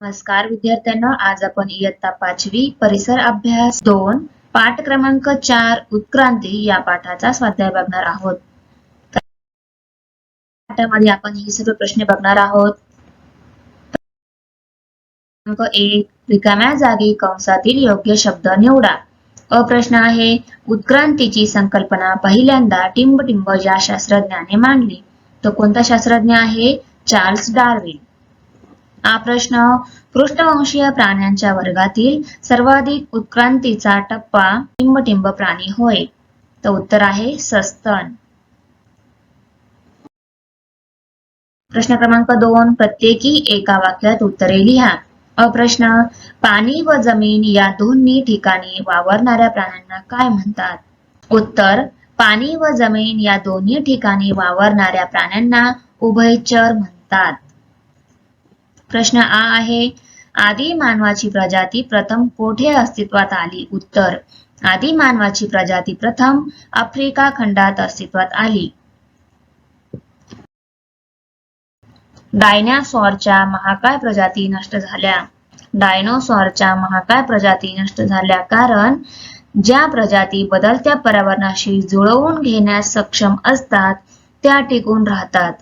नमस्कार विद्यार्थ्यांना आज आपण इयत्ता पाचवी परिसर अभ्यास दोन पाठ क्रमांक चार उत्क्रांती या पाठाचा स्वाध्याय बघणार आहोत. पाठामध्ये आपण हे सर्व प्रश्न बघणार आहोत. क्रमांक एक रिकाम्या जागी कंसातील योग्य शब्द निवडा. अ प्रश्न आहे उत्क्रांतीची संकल्पना पहिल्यांदा टिंबटिंब या शास्त्रज्ञाने मांडली तो कोणता शास्त्रज्ञ आहे? Charles Darwin. हा प्रश्न पृष्ठवंशीय प्राण्यांच्या वर्गातील सर्वाधिक उत्क्रांतीचा टप्पा टिंबटिंब प्राणी होय. तर उत्तर आहे सस्तन. प्रश्न क्रमांक दोन प्रत्येकी एका वाक्यात उत्तरे लिहा. अप्रश्न पाणी व जमीन या दोन्ही ठिकाणी वावरणाऱ्या प्राण्यांना काय म्हणतात? उत्तर पाणी व जमीन या दोन्ही ठिकाणी वावरणाऱ्या प्राण्यांना उभयचर म्हणतात. प्रश्न आ आहे. आदी मानवाची प्रजाती प्रथम कोठे अस्तित्वात आली? उत्तर आदी मानवाची प्रजाती प्रथम आफ्रिका खंडात अस्तित्वात आली. डायनासॉरच्या महाकाय प्रजाती नष्ट झाल्या. डायनोसॉरच्या महाकाय प्रजाती नष्ट झाल्या कारण ज्या प्रजाती बदलत्या पर्यावरणाशी जुळवून घेण्यास सक्षम असतात त्या टिकून राहतात.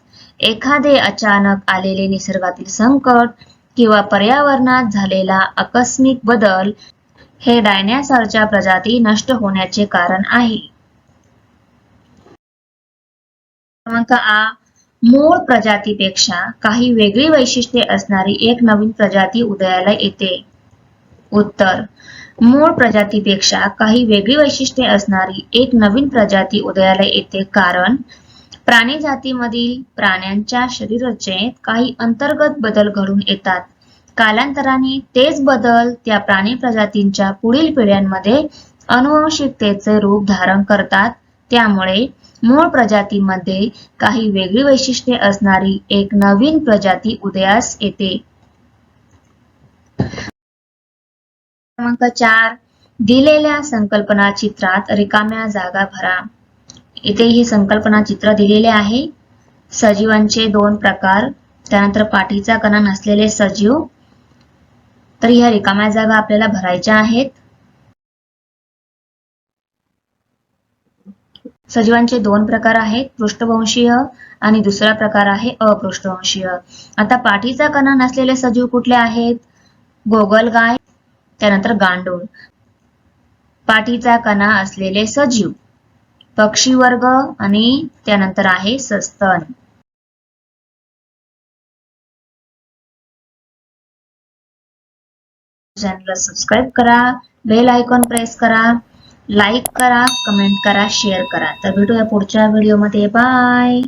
एखादे अचानक आलेले निसर्गातील संकट किंवा पर्यावरणात झालेला आकस्मिक बदल हे डायनासॉरच्या प्रजाती नष्ट होण्याचे कारण आहे. क्रमांक आ मूळ प्रजातीपेक्षा काही वेगळी वैशिष्ट्ये असणारी एक नवीन प्रजाती उदयाला येते. उत्तर मूळ प्रजातीपेक्षा काही वेगळी वैशिष्ट्ये असणारी एक नवीन प्रजाती उदयाला येते कारण प्राणी जातीमधील प्राण्यांच्या शरीररचनेत काही अंतर्गत बदल घडून येतात. कालांतराने तेच बदल त्या प्राणी प्रजातींच्या पुढील पिढ्यांमध्ये अनुवंशिकतेचे रूप धारण करतात. त्यामुळे मूळ प्रजातीमध्ये काही वेगळी वैशिष्ट्ये असणारी एक नवीन प्रजाती उदयास येते. क्रमांक चार. दिलेल्या संकल्पना चित्रात रिकाम्या जागा भरा. इथे ही संकल्पना चित्र दिलेले आहे. सजीवांचे दोन प्रकार त्यानंतर पाठीचा कणा नसलेले सजीव. तर ह्या रिकाम्या जागा आपल्याला भरायच्या आहेत. सजीवांचे दोन प्रकार आहेत पृष्ठवंशीय आणि दुसरा प्रकार आहे अपृष्ठवंशीय. आता पाठीचा कणा नसलेले सजीव कुठले आहेत? गोगलगाय त्यानंतर गांडूळ. पाठीचा कणा असलेले सजीव. पक्षी वर्ग आणि त्यानंतर आहे सस्तन. चॅनलला सबस्क्राईब करा बेल आयकॉन प्रेस करा लाईक करा कमेंट करा शेअर करा. तर भेटूया पुढच्या व्हिडिओमध्ये बाय